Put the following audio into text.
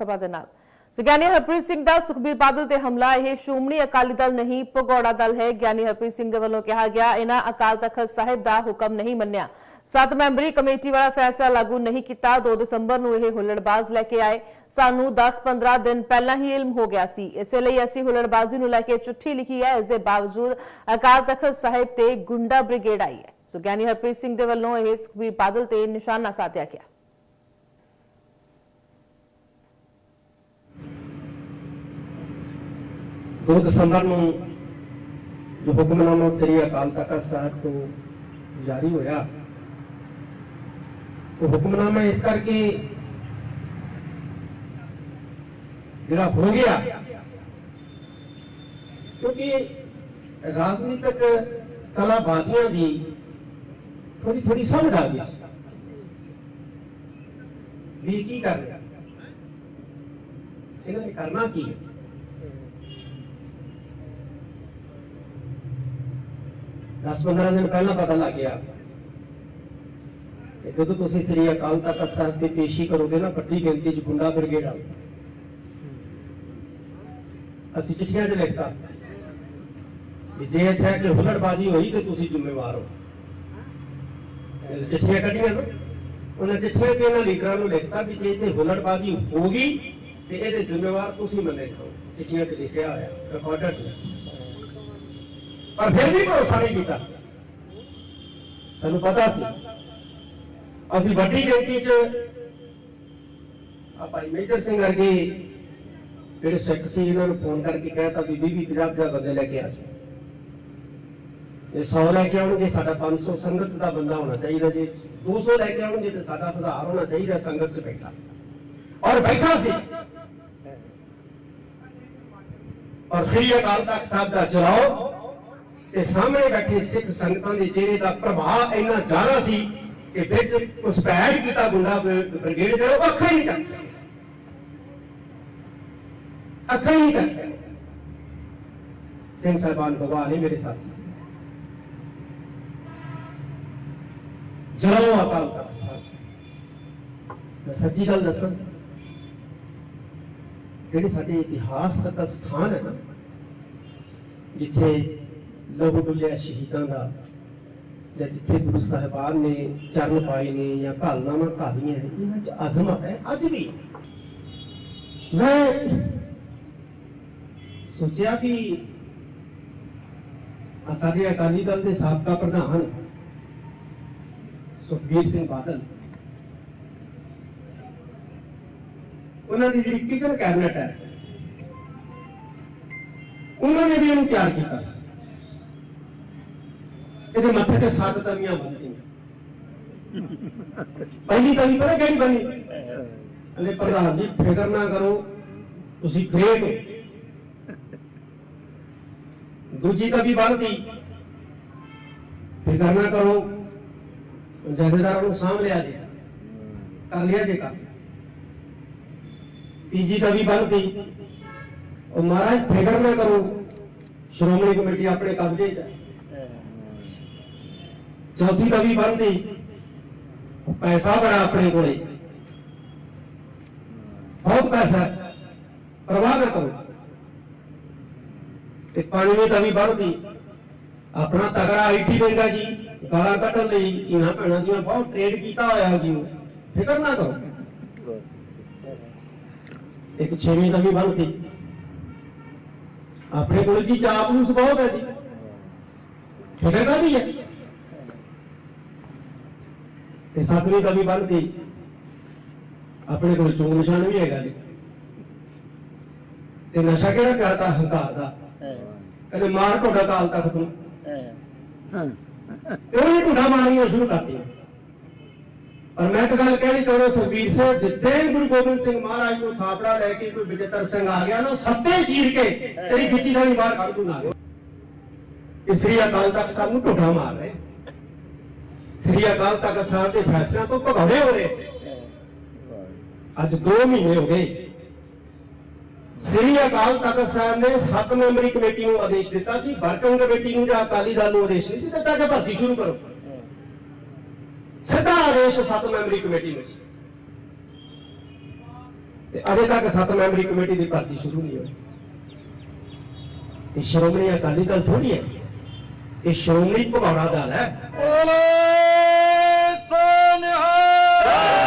ਸਭਾ ਦੇ ਨਾਲ ਸੋ ਗਿਆਨੀ ਹਰਪ੍ਰੀਤ ਸਿੰਘ ਦਾ ਸੁਖਬੀਰ ਬਾਦਲ ਤੇ ਹਮਲਾ, ਇਹ ਸ਼੍ਰੋਮਣੀ ਅਕਾਲੀ ਦਲ ਨਹੀਂ, ਭਗੌੜਾ ਦਲ ਹੈ। ਗਿਆਨੀ ਹਰਪ੍ਰੀਤ ਸਿੰਘ ਦੇ ਵੱਲੋਂ ਕਿਹਾ ਗਿਆ, ਇਹਨਾਂ ਅਕਾਲ ਤਖਤ ਸਾਹਿਬ ਦਾ ਹੁਕਮ ਨਹੀਂ ਮੰਨਿਆ। ਸੱਤ ਮੈਂਬਰੀ ਕਮੇਟੀ ਵਾਲਾ ਫੈਸਲਾ ਲਾਗੂ ਨਹੀਂ ਕੀਤਾ। 2 ਦਸੰਬਰ ਨੂੰ ਇਹ ਹੁੱਲੜਬਾਜ਼ ਲੈ ਕੇ ਆਏ। ਸਾਨੂੰ 10-15 ਦਿਨ ਪਹਿਲਾਂ ਹੀ ਇਲਮ ਹੋ ਗਿਆ ਸੀ। ਇਸੇ ਲਈ ਅਸੀਂ ਹੁੱਲੜਬਾਜ਼ੀ ਨੂੰ ਲੈ ਕੇ ਚਿੱਠੀ ਲਿਖੀ ਹੈ। ਇਸ ਦੇ ਬਾਵਜੂਦ ਅਕਾਲ ਤਖਤ ਸਾਹਿਬ ਤੇ ਗੁੰਡਾ ਬ੍ਰਿਗੇਡ ਆਈ ਹੈ। ਸੋ ਗਿਆਨੀ ਹਰਪ੍ਰੀਤ ਸਿੰਘ ਦੇ ਵੱਲੋਂ ਇਹ ਸੁਖਬੀਰ ਬਾਦਲ ਤੇ ਨਿਸ਼ਾਨਾ ਸਾਧਿਆ ਗਿਆ। ਦੋ ਦਸੰਬਰ ਨੂੰ ਜੋ ਹੁਕਮਨਾਮਾ ਸ੍ਰੀ ਅਕਾਲ ਤਖਤ ਸਾਹਿਬ ਤੋਂ ਜਾਰੀ ਹੋਇਆ ਉਹ ਹੁਕਮਨਾਮਾ ਇਸ ਕਰਕੇ ਜਿਹੜਾ ਹੋ ਗਿਆ ਕਿਉਂਕਿ ਰਾਜਨੀਤਿਕ ਕਲਾਬਾਜ਼ੀਆਂ ਦੀ ਥੋੜੀ ਥੋੜੀ ਸਮਝ ਆ ਗਈ ਵੀ ਕੀ ਕਰ ਰਿਹਾ ਇਹਨਾਂ ਨੇ ਕਰਨਾ ਕੀ ਹੈ ਦਸ 15 ਦਿਨ ਪਹਿਲਾਂ ਪਤਾ ਲੱਗ ਗਿਆ। ਕਿ ਜਦੋਂ ਤੁਸੀਂ ਸ੍ਰੀ ਅਕਾਲ ਤਖਤ ਸਾਹਿਬ ਦੀ ਪੇਸ਼ੀ ਕਰੋਗੇ ਨਾ ਵੱਡੀ ਗਿਣਤੀ 'ਚ ਗੁੰਡਾ ਬ੍ਰਿਗੇਡ ਆ ਅਸੀਂ ਚਿੱਠੀਆਂ 'ਚ ਲਿਖਤਾ ਕਿ ਜੇ ਇੱਥੇ ਕਿ ਹੁਲੜਬਾਜ਼ੀ ਹੋਈ ਤੇ ਤੁਸੀਂ ਜ਼ਿੰਮੇਵਾਰ ਹੋ। ਚਿੱਠੀਆਂ ਕੱਢੀਆਂ ਨਾ। ਉਹਨਾਂ ਚਿੱਠੀਆਂ 'ਚ ਇਹਨਾਂ ਲੀਡਰਾਂ ਨੂੰ ਲਿਖਤਾ ਵੀ ਜੇ ਇੱਥੇ ਹੁਲੜਬਾਜ਼ੀ ਹੋਗੀ ਤੇ ਇਹਦੇ ਜ਼ਿੰਮੇਵਾਰ ਤੁਸੀਂ ਮੰਨੇ ਜਾਓ। ਚਿੱਠੀਆਂ 'ਚ ਲਿਖਿਆ ਹੋਇਆ ਰਿਕਾਰਡਡ ਪਰ ਫਿਰ ਵੀ ਭਰੋਸਾ ਨਹੀਂ ਕੀਤਾ। ਸਾਨੂੰ ਪਤਾ ਸੀ। ਅਸੀਂ ਵੱਡੀ ਗਿਣਤੀ 'ਚ ਆ ਭਾਈ ਮੇਜਰ ਸਿੰਘ ਵਰਗੇ ਜਿਹੜੇ ਸਿੱਖ ਸੀ, ਇਹਨਾਂ ਨੂੰ ਫੋਨ ਕਰਕੇ ਕਹਿਤਾ ਵੀ 20 50 50 ਬੰਦੇ ਲੈ ਕੇ ਆ ਜਾਓ। ਇਹ 100 ਲੈ ਕੇ ਆਉਣਗੇ, ਸਾਡਾ 500 ਸੰਗਤ ਦਾ ਬੰਦਾ ਹੋਣਾ ਚਾਹੀਦਾ। ਜੇ 200 ਲੈ ਕੇ ਆਉਣਗੇ, ਤੇ ਸਾਡਾ 1000 ਹੋਣਾ ਚਾਹੀਦਾ, ਸੰਗਤ 'ਚ ਬੈਠਾ। ਔਰ ਬੈਠਾ ਸੀ। ਔਰ ਸ੍ਰੀ ਅਕਾਲ ਤਖਤ ਸਾਹਿਬ ਦਾ ਚਲਾਓ। ਤੇ ਸਾਹਮਣੇ ਬੈਠੇ ਸਿੱਖ ਸੰਗਤਾਂ ਦੇ ਚਿਹਰੇ ਦਾ ਪ੍ਰਭਾਵ ਇੰਨਾ ਜ਼ਿਆਦਾ ਸੀ ਕਿ ਵਿੱਚ ਉਸਪੈਰ ਕੀਤਾ ਗੁੰਡਾ ਬ੍ਰਿਗੇਡ ਜਿਹੜਾ ਉਹ ਅੱਖਾਂ ਹੀ ਨਹੀਂ ਅੱਖਾਂ ਹੀ ਨਹੀਂ ਸਿੰਘ ਸਾਹਿਬਾਨ ਭਗਵਾਨ ਨੇ ਮੇਰੇ ਸਾਥ। ਜਦੋਂ ਅਕਾਲ ਮੈਂ ਸੱਚੀ ਗੱਲ ਦੱਸਾਂ, ਜਿਹੜੇ ਸਾਡੇ ਇਤਿਹਾਸਕ ਸਥਾਨ ਹੈ ਨਾ, ਜਿੱਥੇ ਲਹੂ ਡੁੱਲਿਆ ਸ਼ਹੀਦਾਂ ਦਾ ਜਾਂ ਜਿੱਥੇ ਗੁਰੂ ਸਾਹਿਬਾਨ ਨੇ ਚਰਨ ਪਾਏ ਨੇ ਜਾਂ ਘਾਲਨਾਵਾਂ ਘਾਲੀਆਂ ਨੇ, ਇਹਨਾਂ 'ਚ ਅਜ਼ਮਤ ਹੈ, ਅੱਜ ਵੀ। ਮੈਂ ਸੋਚਿਆ ਕਿ ਸਾਡੇ ਅਕਾਲੀ ਦਲ ਦੇ ਸਾਬਕਾ ਪ੍ਰਧਾਨ ਸੁਖਬੀਰ ਸਿੰਘ ਬਾਦਲ, ਉਹਨਾਂ ਦੀ ਜਿਹੜੀ ਕਿਚਨ ਕੈਬਨਿਟ ਹੈ, ਉਹਨਾਂ ਨੇ ਵੀ ਇਹਨੂੰ ਤਿਆਰ ਕੀਤਾ। ਇਹਦੇ ਮੱਥੇ ਤੇ ਸੱਤ ਤਵੀਆਂ ਬੰਨੀਆਂ ਪਹਿਲੀ ਤਵੀ ਪਤਾ ਕਿਹੜੀ ਬਣੀ? ਅਲੇ ਪ੍ਰਧਾਨ ਜੀ, ਫਿਕਰ ਨਾ ਕਰੋ, ਤੁਸੀਂ ਗ੍ਰੇਟ ਹੋ। ਦੂਜੀ ਤਵੀ ਬਣਦੀ ਫਿਕਰ ਨਾ ਕਰੋ, ਜਥੇਦਾਰਾਂ ਨੂੰ ਸਾਂਭ ਲਿਆ ਜੀ, ਕਰ ਲਿਆ ਜੇ ਕੰਮ। ਤੀਜੀ ਤਵੀ ਬਣਦੀ ਉਹ ਮਹਾਰਾਜ, ਫਿਕਰ ਨਾ ਕਰੋ, ਸ਼੍ਰੋਮਣੀ ਕਮੇਟੀ ਆਪਣੇ ਕਬਜ਼ੇ 'ਚ ਹੈ। ਚੌਥੀ ਤਵੀ ਬਣਦੀ ਪੈਸਾ ਬੜਾ ਆਪਣੇ ਕੋਲੇ। ਬਹੁਤ ਪੈਸਾ ਪ੍ਰਵਾਹ ਨਾ ਕਰੋ। ਤੇ ਪੰਜਵੀਂ ਤਵੀ ਬਣਦੀ ਆਪਣਾ ਤਗੜਾ ਆਈਟੀ ਬੈਂਗਾ ਜੀ। ਗਾਲਾਂ ਕੱਢਣ ਲਈ ਇਹਨਾਂ ਭੈਣਾਂ ਦੀਆਂ ਬਹੁਤ ਟ੍ਰੇਡ ਕੀਤਾ ਹੋਇਆ ਜੀ ਫਿਕਰ ਨਾ ਕਰੋ। ਇੱਕ ਛੇਵੀਂ ਤਵੀ ਬਣਦੀ ਆਪਣੇ ਕੋਲ ਜੀ ਚਾਪਲੂਸ ਬਹੁਤ ਹੈ ਜੀ। ਫਿਕਰ ਕਾਹਦੀ ਹੈ? ਤੇ ਸੱਤਵੀਂ ਤਵੀ ਬਣਦੀ ਆਪਣੇ ਕੋਲ ਚੋਣ ਨਿਸ਼ਾਨ ਵੀ ਹੈਗਾ ਜੀ। ਤੇ ਨਸ਼ਾ ਕਿਹੜਾ ਕਰਦਾ ਹੰਕਾਰ ਦਾ? ਕਹਿੰਦੇ ਮਾਰ ਢੋਡਾ ਕਾਲ ਤੱਕ ਤੂੰ। ਉਹਨੇ ਢੋਡਾ ਮਾਰਨੀਆਂ ਸ਼ੁਰੂ ਕਰਤੀਆਂ ਪਰ ਮੈਂ ਤਾਂ ਗੱਲ ਕਹਿਣੀ ਚਾਹੁੰਦਾ ਸੁਖਬੀਰ ਸਿੰਘ ਜਿੱਥੇ ਗੁਰੂ ਗੋਬਿੰਦ ਸਿੰਘ ਮਹਾਰਾਜ ਨੂੰ ਥਾਪੜਾ ਲੈ ਕੇ ਕੋਈ ਵਿਜੇਤਰ ਸਿੰਘ ਆ ਗਿਆ ਨਾ ਉਹ ਸੱਤੇ ਚੀਰ ਕੇ ਤੇਰੀ ਖਿੱਚੀ ਥਾਣੀ ਬਾਹਰ ਕੱਢ ਦੂੰਗਾ। ਇਹ ਸ੍ਰੀ ਅਕਾਲ ਤਖਤ ਸਾਹਿਬ ਨੂੰ ਢੋਡਾ ਮਾਰ ਰਹੇ। ਸ੍ਰੀ ਅਕਾਲ ਤਖਤ ਸਾਹਿਬ ਦੇ ਫੈਸਲਿਆਂ ਤੋਂ ਭਗੌੜੇ ਹੋ ਰਹੇ ਅੱਜ 2 ਮਹੀਨੇ ਹੋ ਗਏ। ਸ੍ਰੀ ਅਕਾਲ ਤਖਤ ਸਾਹਿਬ ਨੇ 7 ਮੈਂਬਰੀ ਕਮੇਟੀ ਨੂੰ ਆਦੇਸ਼ ਦਿੱਤਾ ਸੀ। ਵਰਕਿੰਗ ਕਮੇਟੀ ਨੂੰ ਜਾਂ ਅਕਾਲੀ ਦਲ ਨੂੰ ਆਦੇਸ਼ ਨਹੀਂ ਸੀ ਦਿੱਤਾ ਕਿ ਭਰਤੀ ਸ਼ੁਰੂ ਕਰੋ। ਸਿੱਧਾ ਆਦੇਸ਼ 7 ਮੈਂਬਰੀ ਕਮੇਟੀ ਨੂੰ ਸੀ ਤੇ ਅਜੇ ਤੱਕ ਸੱਤ ਮੈਂਬਰੀ ਕਮੇਟੀ ਦੀ ਭਰਤੀ ਸ਼ੁਰੂ ਨਹੀਂ ਹੋਈ। ਇਹ ਸ਼੍ਰੋਮਣੀ ਅਕਾਲੀ ਦਲ ਥੋੜੀ ਹੈ। ਇਹ ਸ਼੍ਰੋਮਣੀ ਭਗੌੜਾ ਦਲ ਹੈ। Yeah.